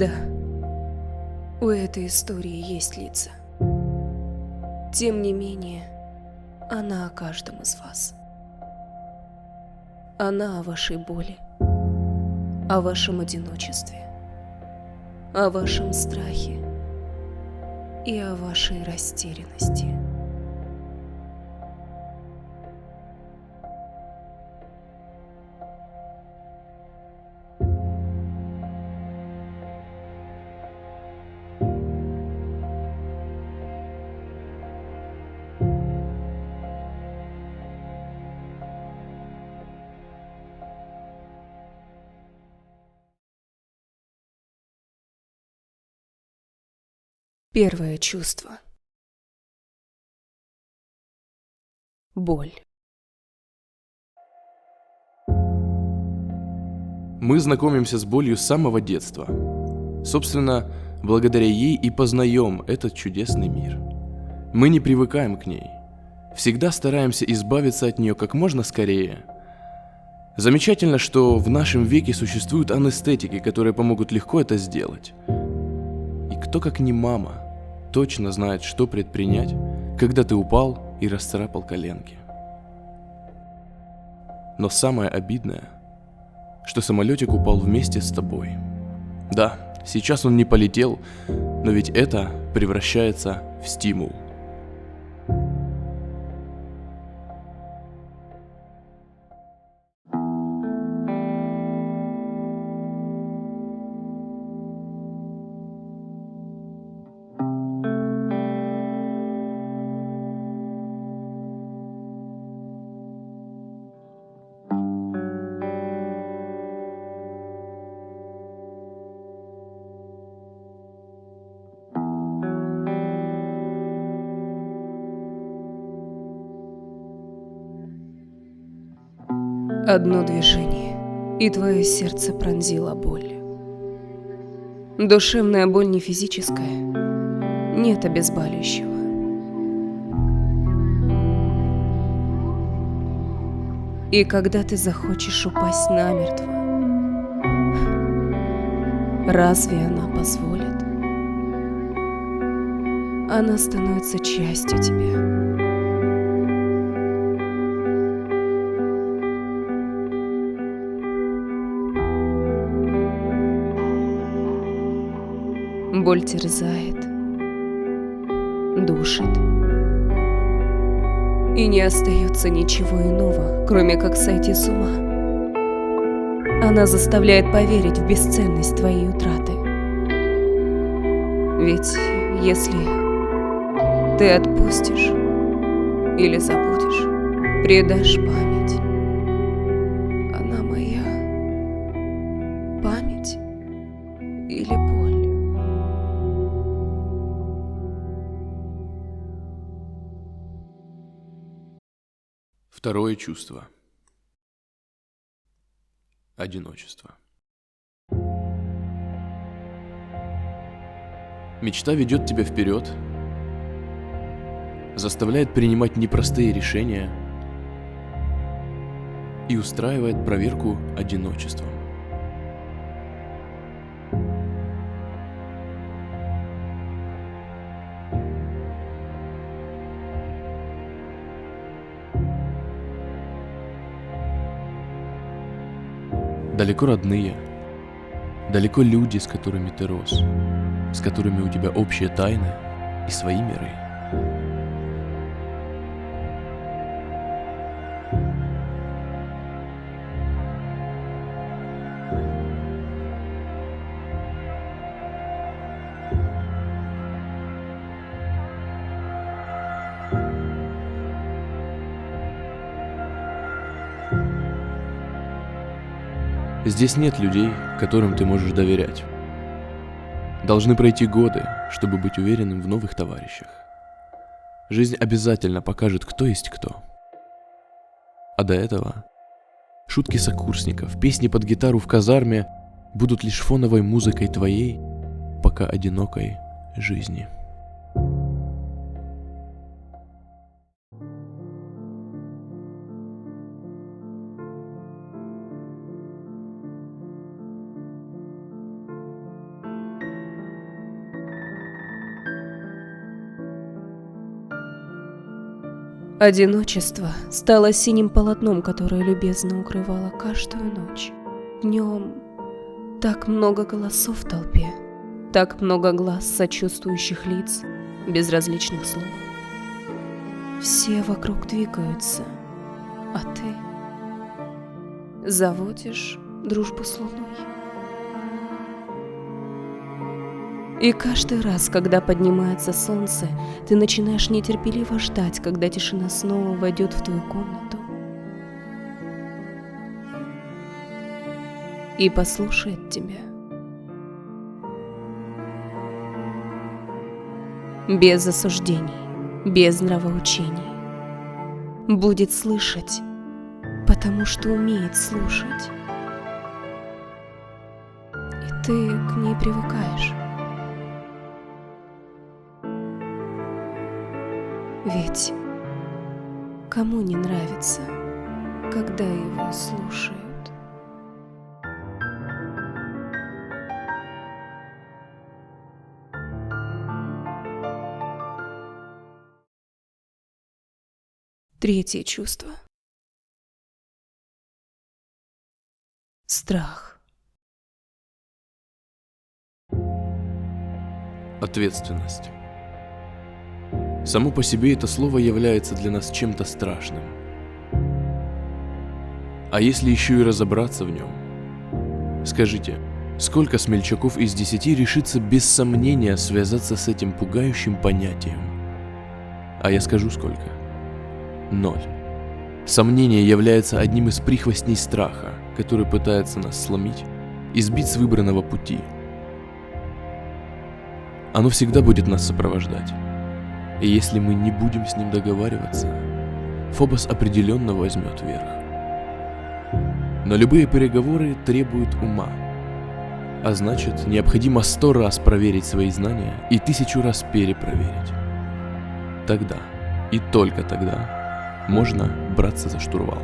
Да, у этой истории есть лица. Тем не менее, она о каждом из вас. Она о вашей боли, о вашем одиночестве, о вашем страхе и о вашей растерянности. Первое чувство. Боль. Мы знакомимся с болью с самого детства. Собственно, благодаря ей и познаем этот чудесный мир. Мы не привыкаем к ней. Всегда стараемся избавиться от нее как можно скорее. Замечательно, что в нашем веке существуют анестетики, которые помогут легко это сделать. И кто как не мама точно знает, что предпринять, когда ты упал и расцарапал коленки. Но самое обидное, что самолетик упал вместе с тобой. Да, сейчас он не полетел, но ведь это превращается в стимул. Одно движение, и твое сердце пронзила боль. Душевная боль не физическая, нет обезболивающего. И когда ты захочешь упасть намертво, разве она позволит? Она становится частью тебя. Боль терзает, душит. И не остается ничего иного, кроме как сойти с ума. Она заставляет поверить в бесценность твоей утраты. Ведь если ты отпустишь или забудешь, предашь память, она моя память или боль. Второе чувство. Одиночество. Мечта ведет тебя вперед, заставляет принимать непростые решения и устраивает проверку одиночеством. Далеко родные, далеко люди, с которыми ты рос, с которыми у тебя общие тайны и свои миры. Здесь нет людей, которым ты можешь доверять. Должны пройти годы, чтобы быть уверенным в новых товарищах. Жизнь обязательно покажет, кто есть кто. А до этого шутки сокурсников, песни под гитару в казарме будут лишь фоновой музыкой твоей, пока одинокой жизни. Одиночество стало синим полотном, которое любезно укрывало каждую ночь. Днем так много голосов в толпе, так много глаз сочувствующих лиц, безразличных слов. Все вокруг двигаются, а ты заводишь дружбу с луной. И каждый раз, когда поднимается солнце, ты начинаешь нетерпеливо ждать, когда тишина снова войдет в твою комнату. И послушает тебя. Без осуждений, без нравоучений. Будет слышать, потому что умеет слушать. И ты к ней привыкаешь. Ведь кому не нравится, когда его слушают? Третье чувство. Страх. Ответственность. Само по себе это слово является для нас чем-то страшным. А если еще и разобраться в нем? Скажите, сколько смельчаков из десяти решится без сомнения связаться с этим пугающим понятием? А я скажу сколько. Ноль. Сомнение является одним из прихвостней страха, который пытается нас сломить и сбить с выбранного пути. Оно всегда будет нас сопровождать. И если мы не будем с ним договариваться, Фобос определенно возьмет верх. Но любые переговоры требуют ума. А значит, необходимо сто раз проверить свои знания и тысячу раз перепроверить. Тогда, и только тогда, можно браться за штурвал.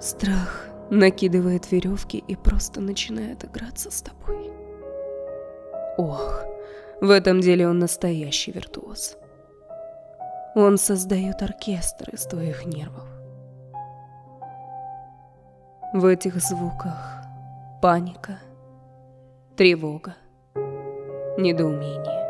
Страх накидывает веревки и просто начинает играться с тобой. Ох, в этом деле он настоящий виртуоз. Он создает оркестр из твоих нервов. В этих звуках паника, тревога, недоумение.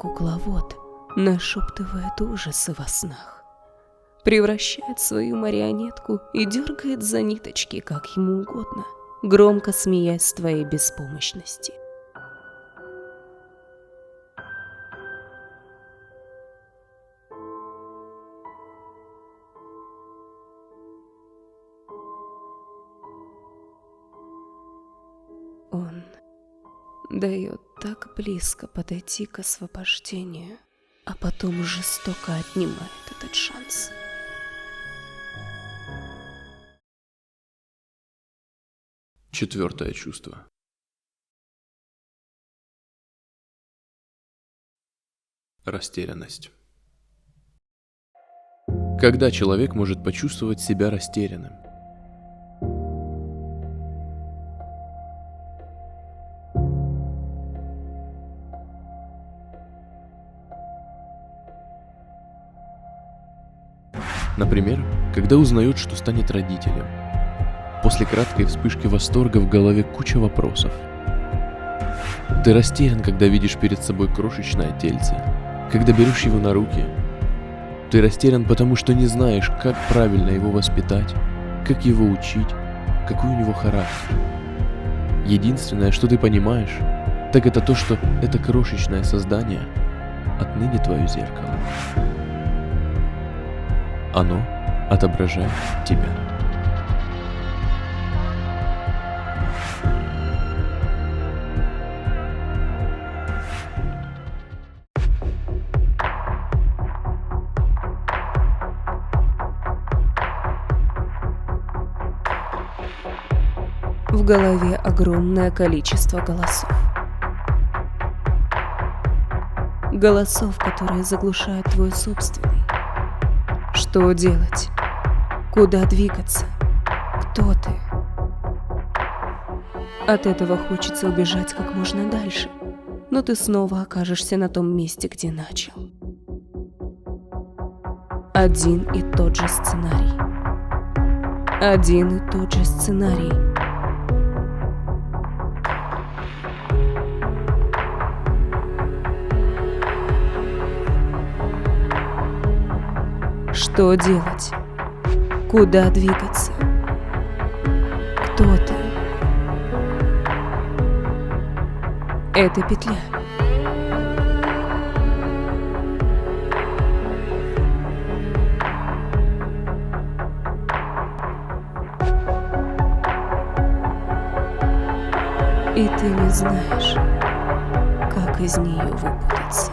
Кукловод нашептывает ужасы во снах, превращает свою марионетку и дергает за ниточки, как ему угодно, громко смеясь с твоей беспомощности. Близко подойти к освобождению, а потом жестоко отнимает этот шанс. Четвертое чувство. Растерянность. Когда человек может почувствовать себя растерянным? Например, когда узнает, что станет родителем. После краткой вспышки восторга в голове куча вопросов. Ты растерян, когда видишь перед собой крошечное тельце, когда берешь его на руки. Ты растерян, потому что не знаешь, как правильно его воспитать, как его учить, какой у него характер. Единственное, что ты понимаешь, так это то, что это крошечное создание отныне твое зеркало. Оно отображает тебя. В голове огромное количество голосов. голосов, которые заглушают твой собственный. Что делать? Куда двигаться? Кто ты? От этого хочется убежать как можно дальше, но ты снова окажешься на том месте, где начал. Один и тот же сценарий. Один и тот же сценарий. Что делать? Куда двигаться? Кто ты? Это петля. И ты не знаешь, как из нее выпутаться.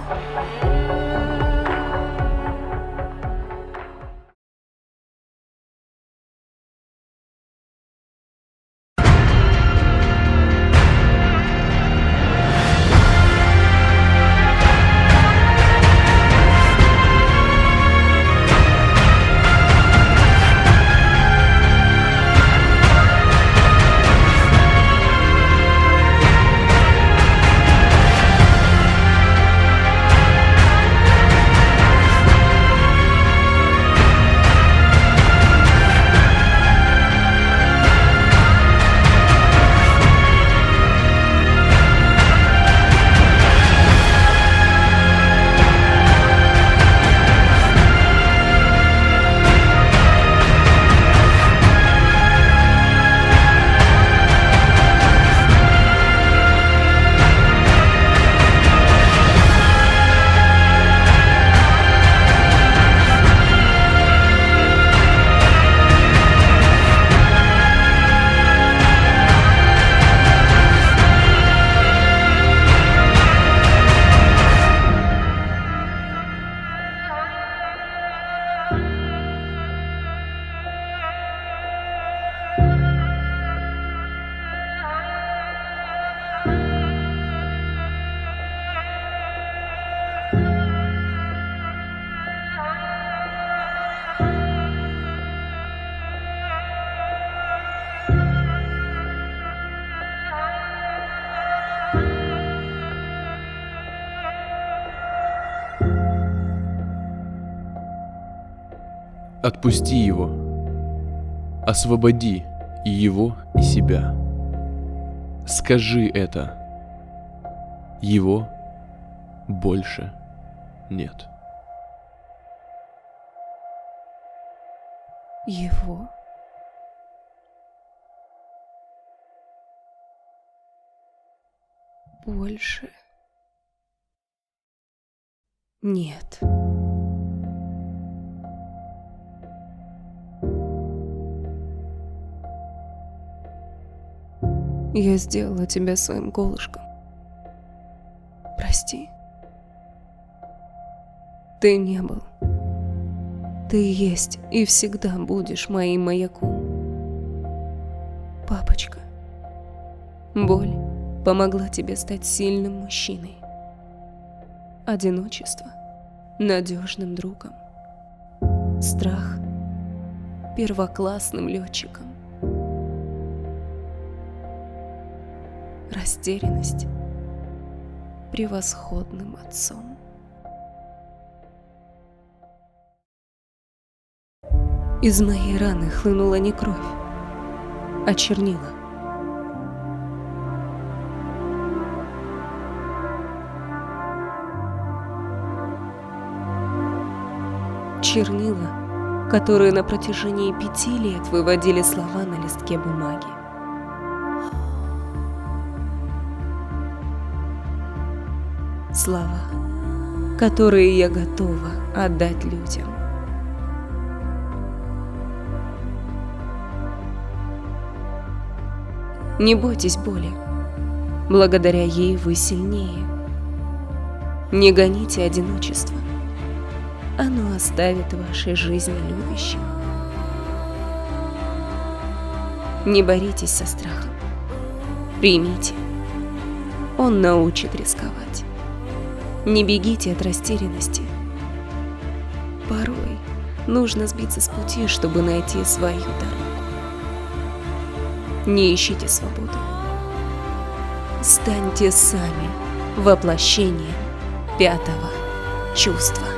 Отпусти его. Освободи и его, и себя. Скажи это. Его больше нет. Его? Больше? Нет. Я сделала тебя своим голышком. Прости. Ты не был. Ты есть и всегда будешь моим маяком. Папочка, боль помогла тебе стать сильным мужчиной. Одиночество – надежным другом. Страх – первоклассным летчиком. Растерянность – превосходным отцом. Из моей раны хлынула не кровь, а чернила. Чернила, которые на протяжении пяти лет выводили слова на листке бумаги. Слова, которые я готова отдать людям. Не бойтесь боли. Благодаря ей вы сильнее. Не гоните одиночество. Оно оставит в вашей жизни любящим. Не боритесь со страхом. Примите. Он научит рисковать. Не бегите от растерянности. Порой нужно сбиться с пути, чтобы найти свою дорогу. Не ищите свободу. Станьте сами воплощением пятого чувства.